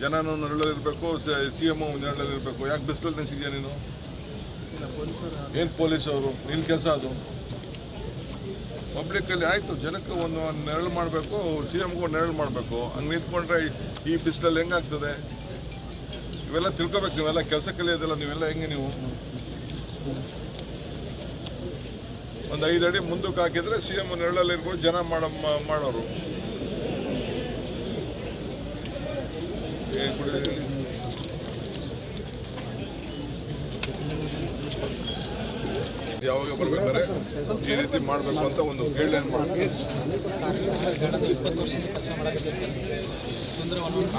ಜನನೂ ನೆರಳಲ್ಲಿರಬೇಕು C M ನೆರಳಲ್ಲಿರಬೇಕು ಯಾಕೆ ಬಿಸಿಲಲ್ಲಿ ನೆನೆಸಿದ್ಯಾ ನೀನು? ಏನು ಪೊಲೀಸ್ ಅವರು? ನಿನ್ನ ಕೆಲಸ ಅದು. ಪಬ್ಲಿಕ್ಕಲ್ಲಿ ಆಯಿತು, ಜನಕ್ಕೆ ಒಂದು ನೆರಳು ಮಾಡಬೇಕು, ಸಿ ಎಮ್ಗೂ ನೆರಳು ಮಾಡಬೇಕು. ಹಂಗೆ ನಿಂತ್ಕೊಂಡ್ರೆ ಈ- ಬಿಸಿಲಲ್ಲಿ ಹೆಂಗಾಗ್ತದೆ ಇವೆಲ್ಲ ತಿಳ್ಕೊಬೇಕು ನೀವೆಲ್ಲ ಕೆಲಸ ಕಲಿಯೋದಿಲ್ಲ ನೀವೆಲ್ಲ ಹೆಂಗೆ ನೀವು? ಒಂದು ಐದು ಅಡಿ ಮುಂದಕ್ಕೆ ಹಾಕಿದರೆ ಸಿ ಎಂ ನೆರಳಲ್ಲಿರ್ಬೋದು, ಜನ ಮಾಡೋ ಮಾಡೋರು ಏನ್ ಕುಡಿಯೋದು? ಯಾವಾಗ ಬರ್ಬೇಕಾದ್ರೆ ಈ ರೀತಿ ಮಾಡಬೇಕು ಅಂತ ಒಂದು ಗೈಡ್ಲೈನ್ ಮಾಡ್ತೀವಿ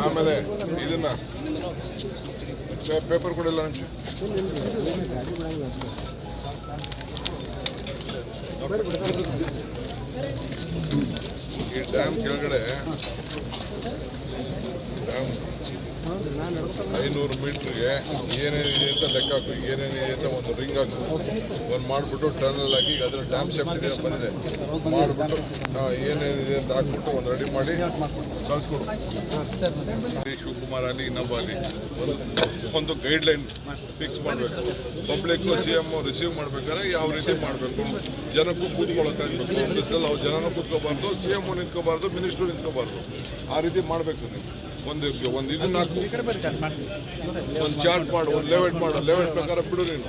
ಆಮೇಲೆ ಇದನ್ನ ಪೇಪರ್ ಕೊಡಿಲ್ಲ ನಿಮಿಷ ಈ ಡ್ಯಾಮ್ ಕೆಳಗಡೆ ಡ್ಯಾಮ್ ಐನೂರು ಮೀಟ್ರಿಗೆ ಏನೇನಿದೆ ಅಂತ ಲೆಕ್ಕ ಹಾಕು. ಏನೇನಿದೆ ಅಂತ ಒಂದು ರಿಂಗ್ ಹಾಕು. ಒಂದು ಮಾಡಿಬಿಟ್ಟು ಟರ್ನಲ್ ಹಾಕಿ ಅದರ ಡ್ಯಾಮ್ ಸೇಫ್ಟಿ ಬಂದಿದೆ. ಮಾಡಿಬಿಟ್ಟು ಏನೇನಿದೆ ಅಂತ ಹಾಕ್ಬಿಟ್ಟು ಒಂದು ರೆಡಿ ಮಾಡಿ ಕಳಿಸ್ಕೊಡು. ಶಿವಕುಮಾರ್ ಅಲ್ಲಿ, ಇನ್ನೊಬ್ಬ ಅಲ್ಲಿ ಒಂದು ಒಂದು ಗೈಡ್ಲೈನ್ ಫಿಕ್ಸ್ ಮಾಡಬೇಕು. ಪಬ್ಲಿಕ್ ಸಿ ಎಂ ರಿಸೀವ್ ಮಾಡ್ಬೇಕಾದ್ರೆ ಯಾವ ರೀತಿ ಮಾಡಬೇಕು? ಜನಕ್ಕೂ ಕೂತ್ಕೊಳ್ಳೋಕ್ಕಾಗಬೇಕು ಬಿಸಿಲಲ್ಲಿ ಅವ್ರು ಜನನೂ ಕೂತ್ಕೋಬಾರ್ದು ಸಿ ಎಂ ನಿಂತ್ಕೋಬಾರ್ದು ಮಿನಿಸ್ಟ್ರು ನಿಂತ್ಕೋಬಾರ್ದು. ಆ ರೀತಿ ಮಾಡಬೇಕು ನೀವು. ಒಂದು ಒಂದು ಇದನ್ನ ಹಾಕು ಒಂದು ಚಾರ್ಟ್ ಮಾಡು ಒಂದು ಲೆವೆಟ್ ಮಾಡು ಲೆವೆಟ್ ಪ್ರಕಾರ ಬಿಡು ನೀನು.